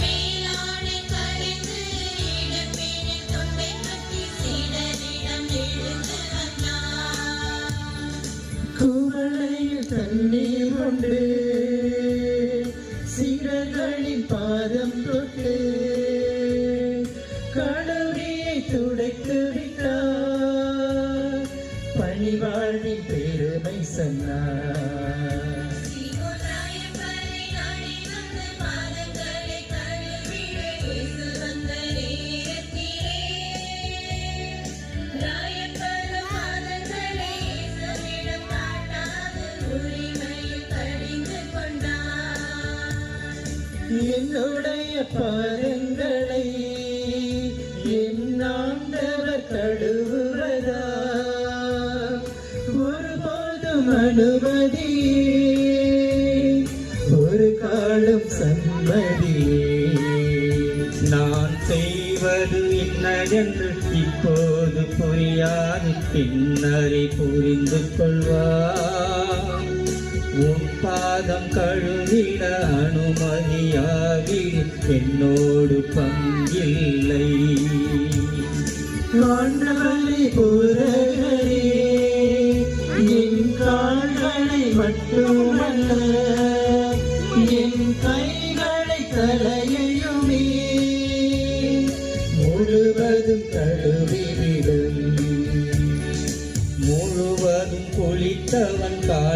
மேலாடை தண்ணீர் கொண்டு பாதம் தொட்டு கடவுளியை துடைத்து விட்டார். பணிவாழ்வின் பெருமை சொன்னார். என்னுடைய பாதங்களை என்னாண்டவர் ஆண்டவர் கழுவுவதா ஒருபோதும் அனுமதி ஒரு காலம் சம்மதி. நான் செய்வது என்னதென்று இப்போது புரியாது. பின்னரை புரிந்து கொள்வார். பாதம் கழுவிட அனுமதியாகி என்னோடு பங்கில்லை. ஆண்டவரே புரகரே என் கால்களை மட்டுமல்ல என் கைகளை தலையையுமே முழுவதும் கழுவிவிடும் முழுவதும் குளித்தவன் கால்